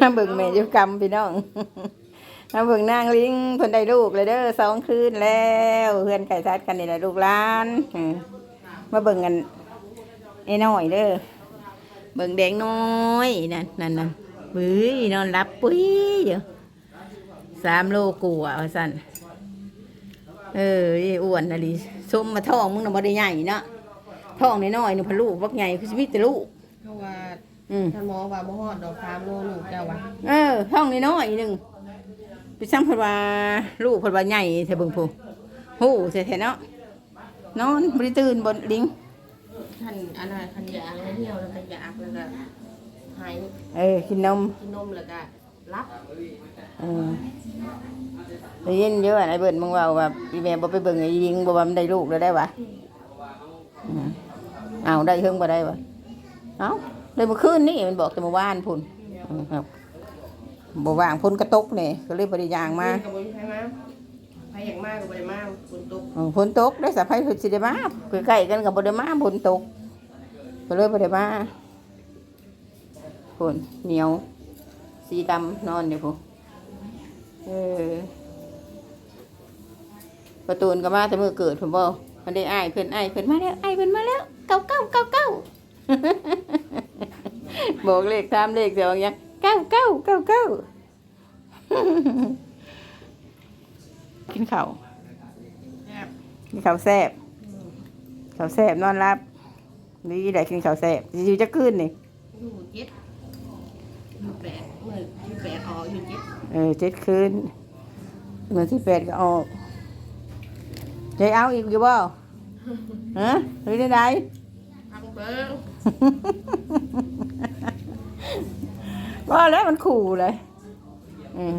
มาเบิ่งแม่ยู่กรรมพี่น้องมาเบิ่งนางลิงเพิ่นได้ลูกเลยเด้อสองคืนแล้วเพื่อนไก่ทัดกันนี่แหละลูกหลานมาเบิ่งกันไอ้น้อยเด้อเบิ่งแดงน้อยนั่นนั่นนั่นปื้ยนอนรับปุ้ยอยู่สามโลกว่าว่าสั่นเอออ้วนนะดิสมมาท้องมึงน่ะบ่ได้ใหญ่เนาะท้องน้อยๆนี่พะลูกบักใหญ่คือสิมีแต่ลูก ราะว่าอืมท่านหมอว่าบ่ฮอดดอกสามโลลูกเจ้าว่าเออท้องน้อยๆหนึงไปซ้ำเพิ่นว่าลูกเพิ่นว่าใหญ่แท้เบิ่งผู้ฮู้แท้ๆเนาะนอนบ่ได้ตื่นบ่ลิง ท่านอันนั้นคันยากแล้วเที่ยวแล้วก็อยากแล้วก็หายเออกินนมกินนมแล้วก็รับเออได้ยินเยอะไอ้เบิดมึงว่าว่าอีแม่บ่ไปเบิ่งไอ้ยิงบ่ว่ามันได้ลูกแล้วได้วะอืมเอาได้เฮิงบ่ได้วะ เอาเลยเมื่อคืนนี่มันบอกแต่เมื่อวานพุ่นอืมครับบ่ว่างพุ่นกระตกนี่ก็เลยบ่ได้ย่างมาก็บ่มีใครมาใครอยากมาก็บ่ได้มาฝนตกอืมฝนตกได้สะพายสิได้มาใกล้ๆกันกับบไดมาฝนตกก็เลยบไดมาฝนเหนียว สีดำนอนอยู่พูเออประตูนก็มาแต่เมื่อเกิดผมบอกมันได้อ้ายเพิ่นอ้ายเพิ่นมาแล้วอ้ายเพิ่นมาแล้วเก้าเก้าเก้าเก้า บอกเลขตามเลขเสียงยังเก้าเก้าเก้าเก้ากินข้าวแซ่บกินข้าวแซ่บข้าวแซ่บนอนรับนี่ได้กินข้าวแซ่บอยู่จะคืนนี่อยู่เจ็ดอยู่แปดเมื่ออยู่แปดออกอยู่เจ็ดเออเจ็ดคืนเงินที่แปดก็ออกยายเอาอีกอยู่บ่ฮะหรือได้ไดพังเบิ้ง ว่าแล้วมันขู่เลยอืม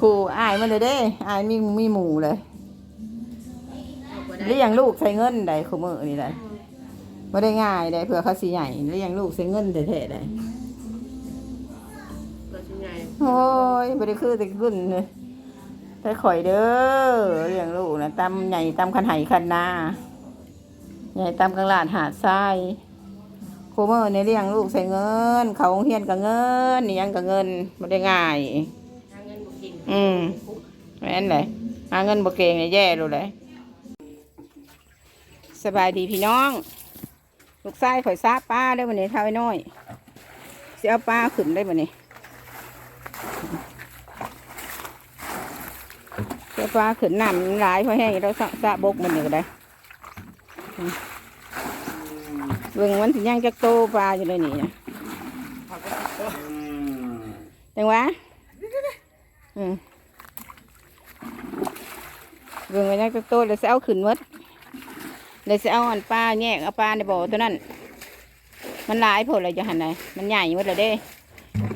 ขู่อายมันเลยเด้ อายมีมีหมูเลยเอาบ่ได้เลี้ยงลูกใช้เงินได้ขมือนี่ได้ไม่ได้ง่ายได้เผื่อเขาสีใหญ่เลี้ยงลูกใช้เงินแท้ๆได้ก็สิใหญ่โอ้ยไม่ได้คือแต่ขึ้นเลยแต่ข่อยเด้อเลี้ยงลูกนะตำใหญ่ตำขันไหขันนาใหญ่ตำกลางลาดหาดทราย ครูเมื่อในเลี้ยงลูกใส่เงิน เขาโรงเฮียนกับเงินนี่ยังกับเงินไม่ได้ง่าย หาเงินบ่กินอืมแม่นเลยหาเงินบ่เก่งเนี่ยแย่เลยเลยสบายดีพี่น้อง ลูกชายข่อยซาป้าได้วันนี้เท่าไอ้น้อยสิเอาป้าขึ้นได้วันนี้เสียป้าขึ้นน้ำมันหลายเพราะแห้งเราสะสะบกมันนี่ก็ได้อืม เบิ่งมันสิย่างจักโตปลาอยู่เลยนี่นะจังหวะอืมเบิ่งมันย่างจักโตเดี๋ยวสิเอาขึ้นมดเดี๋ยวสิเอาอันปลาแยกเอาปลาในบ่อตัวนั้น มันหลายผลเลยจะหันไหนมันใหญ่มดเลยเด้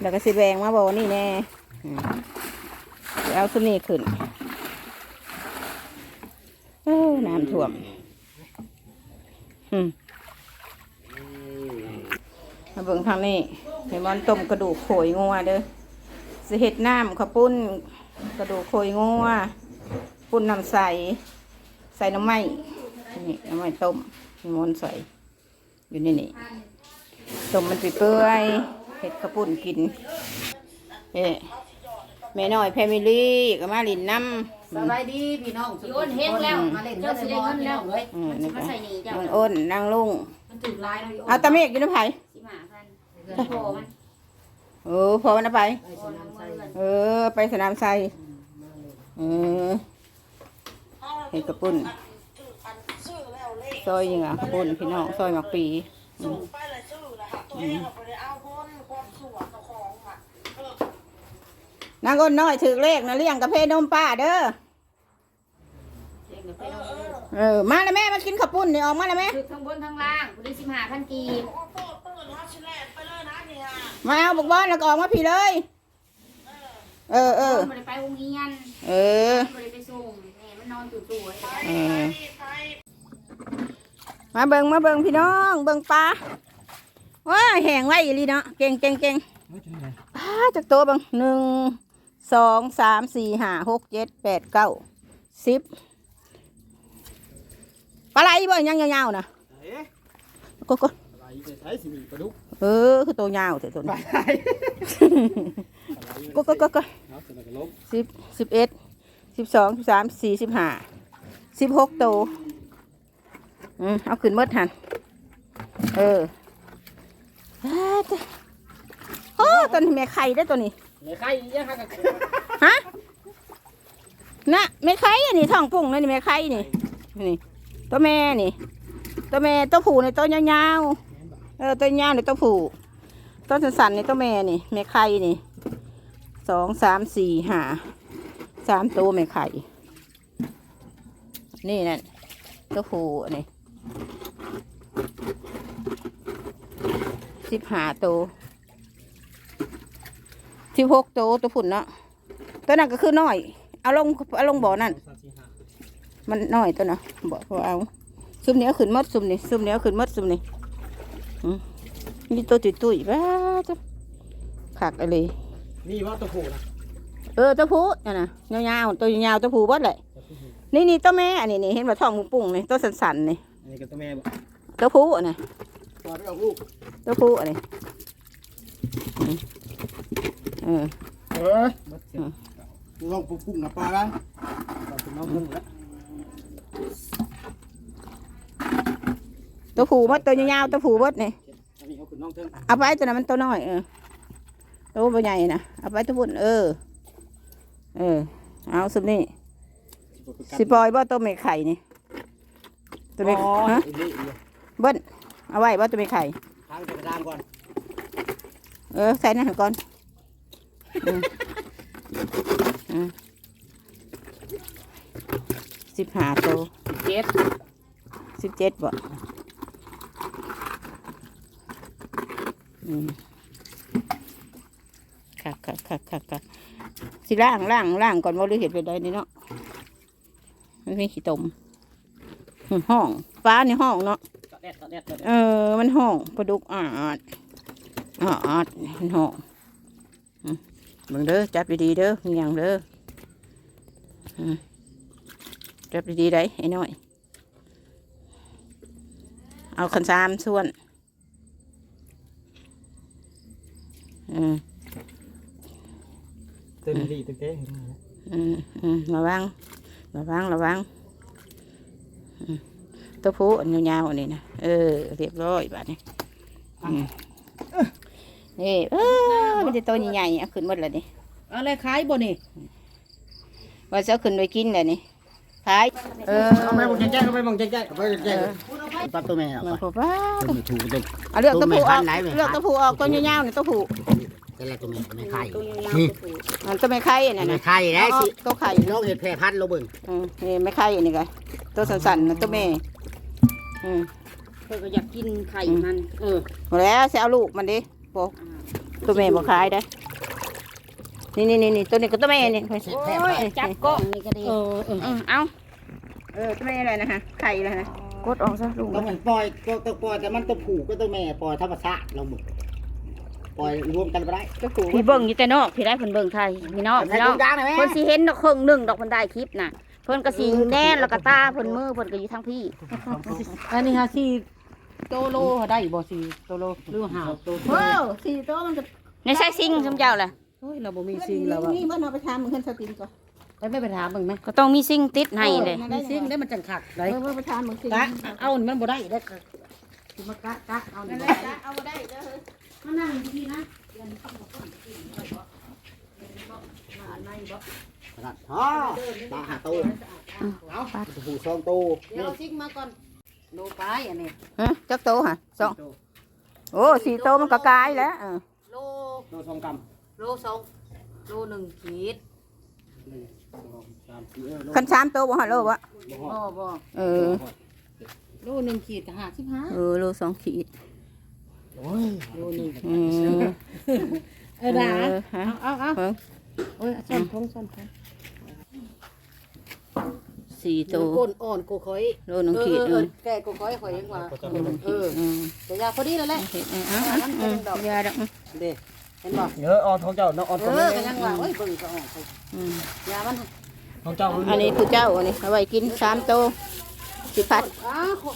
แล้วก็สิแบงมาบ่อนี่แน่เดี๋ยวเอาสนี่ขึ้นเออน้ำท่วมอืม มาเบิ่งทางนี้เห็นบอลต้มกระดูกโขยงัวเด้อสิเห็ดน้ำข้าวปุ้นกระดูกโขยงัวปุ้นน้ำใสใส่น้ำไม้นี่น้ำไม้ต้มมีมนต์ใส่อยู่ในนี่ต้มมันไปเปื่อยเห็ดกระปุ่นกินเอ๊ะแม่น้อยแพมิลี่ก็มาลินน้ำสบายดีพี่น้องโยนเฮงแล้วมาเล่นเจ้าสิได้เงินแล้วเลยอืมนี่มาก็ใส่นี่เจ้าน้องอ้นนางลุงมันถึงลายแล้วเอาตะเมกอยู่ในไผ่ พันโผล่มันเออพอมันเอาไปโผล่ลงมือกันเออ ไปสนามไซเออเห็ดกระปุ่นซอยยังอะปุ่นพี่น้องซอยหมักปีอืมไปเลยชื่อนะฮะตัวเองเอาไปได้เอาคนความสวยเจ้าของอะนางอ้นน้อยถือเลขนะเลี้ยงกาแฟนมป้าเด้อเองก็ไปเอาเออมาแล้วแม่มากินข้าวปุ้นนี่ออกมาแล้วแม่ถึกทั้งบนทั้งล่างคุณได้สิบห้าพันกีบ มาเอาบอกบอลแล้วก็ออกมาพี่เลย เออเออมันได้ไปโรงเรียนเออมันได้ไปส่งแม่มันนอนตู่ตู่ไปเออไปมาเบิงมาเบิงพี่น้อง เบิงปลาว้าแห้งไว้อีหลีเนาะเก่งเก่งเก่งอ้าจากตัวเบิงหนึ่งสองสามสี่ห้าหกเจ็ดแปดเก้าสิบปลาไหลบ่ยังยาวๆนะกดกดไหลใช้สิมีปลาดุก เออ คือตัวยาวแต่ตัวไปนี้ไหนก็ก็ก็ก็เอาเสร็จแล้วก็ล้มสิบสิบเอ็ดสิบสองสิบสามสี่สิบห้าสิบหกตัวอืมเอาขึ้นหมดหันเอออ่าจ้ะโอ้ตัวนี้แม่ไข่ได้อตัวนี้ในไข่ยังหักกันฮะน่ะแม่ไข่อันนี้ท้องปุ่งเลยนี่แม่ไข่นี่นี่ตัวแม่นี่ตัวแม่ตัวผู้ในตัวยาวๆ เออตัวยาวในตัวผู้ตัวสั้นๆในตัวแม่นี่แม่ไข่นี่สองสามสี่ห้าสามตัวแม่ไข่นี่นั่นตัวผู้อันนี่สิบห้าตัวสิบหกตัวตัวผุ่นเนาะตัวนั้นก็คือน้อย เอาลงเอาลงบ่อนั่นมันน้อยตัวนะบอกว่าเอาซุมเนี้เอาขึ้นมดซุมนี้ซุมเนี้เอาขึ้นมดซุมนี้อื มนี่ตัวตุยตุยๆว้าจ้ะขักอะไรนี่ว่าตัวผู้นะเออตัวผู้นี่นนะยาวๆตัวยาวๆตัวผู้เบดเลยนี่นี่ตัวแม่อันนี้นี่เห็นว่าท้องปุ้งๆนี่ตัวสันๆนี่อันนี้ก็ตัวแม่บอกตัวผู้อันนี้ปล่อยไปออกลูกตัวผู้อันนี้อืมเออเออเบิดเสียงลองปุ้งปุ้งนะปลาบ้างปลาเป็นน้องพุ่งแล้ว ตัวผู้หมดตัวยาวๆตัวผู้เบดนี่อันนี้เอาขึ้นน้องเทิงเอาไปตัวนั้นมันตัวน้อยเออตัวบ่ใหญ่นะเอาไปตัวพุ่นเออ เออ เอาซุมนี่สิปล่อยบ่ตัวไม่ไข่นี่ตัวไม่อ๋อฮะอันนี้อีกเบิ้ลเอาไว้บ่ตัวไม่ไข่ทางจะกระดามก่อน เออใส่นั่นก่อนอืมอืมสิบห้าตัวเจ็ดสิบเจ็ดบ่อืม คักคักคักคักคักสิล่างล่างล่างก่อนว่าหรือเห็ดไปได้นี่เนาะมันมีขี้ตมอืมห้องฟ้าในห้องเนาะตอดแดดตอดแดดตอดแดดเออ มันห้องปลาดุกอาดอาดมันห้องอืมเบิ่งเด้อจับดีๆเด้อมีหยังเด้ออืมจับดีๆได้ไอ้น้อย เอาขันสามส่วน อืมเต็มที่เต็มเต็มอืมอืมระวังระวังระวังอืมตัวผู้อันยาวๆอันนี้นะเออเรียบร้อยบัดนี้อืมนี่เออมันจะตัวใหญ่ๆเอาขึ้นหมดแล้วนี่อะไรขายบ่นี่ว่าจะเอาขึ้นไปกินเลยนี่ขายเออเอาไปมองแจ้งเอาไปมองแจ้งเอาไปแจ้ง ปลาตัวแม่เอามันไปพอป้าตัวไม่ถูกตัวเอาเลือกตัวผู้ออกตัวแม่พันธุ์ไหนแม่เลือกตัวผู้ออกตัวยาวๆนี่ตัวผู้แต่ละตัวแม่ไม่ไข่ตัวยาวๆตัวผู้มันตัวไม่ไข่อันนั้นไม่นะไข่ได้สิเอาตัวไข่น้องเห็ดแพร่พันธุ์เราเบิ่งอืมนี่ไม่ไข่อันนี้ก็ตัวสั้นๆนะตัวแม่อืมเพิ่นก็อยากกินไข่มันเออหมดแล้วจะเอาลูกมันดิบอกตัวแม่บอกขายได้นี่นี่นี่นี่ตัวนี้ก็ตัวแม่นี่โอ้ยจับกล้องนี่ก็ดีเออเออเอาเออตัวแม่อะไรนะฮะไข่เลยนะ กดออกซะลูกต้องมันปล่อยตัวตัวปล่อยแต่มันตัวผูกก็ตัวแม่ปล่อยธรรมชาติเราเบิ่งปล่อยรวมกันไปได้ก็ขู่พี่เบิ่งอยู่แต่นอกพี่ได้เพิ่นเบิ่งไทยพี่น้องใส่พี่น้ถุองงยางหน่อยไหมเพิ่นสิเห็นดอกครึ่งหนึงดอกเพิ่นได้คลิปน่ะเพิ่นก็สิแน่นแล้วก็ตาเพิ่นมือเพิ่นก็อยู่ทางพี่อันนี้ฮะสี่โตโลได้บ่สี่โตโลหรือห้าโตโอ้สี่ตัวมันจะในใส่ซิงซุมเจ้าล่ะเฮ้ยเราบ่มีซิงแล้วอะนี่มันเอาไปทำเหมือนสตินก่อน ไปไม่ไปถามเบิ่งไหมก็ต้องมีซิงติดให้เลยมีซิงได้มันจังคักได้เออไปทำเหมือนสิกะเอานี่มันบ่ได้ได้กะสิมากะกะเอานี่นั่นบ่แหได้ละเอาได้เด้อมานั่งดีๆนะอ๋อตาหาโตเอาตัวผูกสองโตเดี๋ยวเอาซิงมาก่อนโลปลายอันนี้ฮะจักโตฮะสองโอ้สี่โตมันก็กลายแล้วเออโลโตสองกโลสองโลหนึ่งขีดำหนึ่ง สองสามสี่เออโลคันสามโตบ่ฮะโลวะบ่บ่เออ โลหนึ่งขีดห้าสิบห้าเออโลสองขีดโอ้ยโลหนึ่งอืมเออดาฮะเอาเอาเออโอ้ยซ่อนพงซ่อนพงสี่โตก้นอ่อนกูคอยโลหนึ่งขีดเอเอออแกกูคอยคอยยังว่าโลหนึ่งเอขีดออืมแต่ยาพอดีแล้วแหละ เห็นเออเอาเอาอืมยาดอกอืมเด้ เห็นบ่เยอะออนของเจ้าน้องออนเอของอแม่ก็ยังว่าโอ้ยเบิ่งก็ออกไปอืมยามันของเจ้าอันนี้คือเจ้าอันนี้เอาไว้กินสามโตสิพัด อ้าวพอ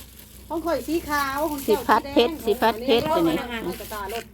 ของข่อยสีขาวของสิเจ้าพัดแงเพชรสิพัดเพชรตัวนี้อาหารกระตารถ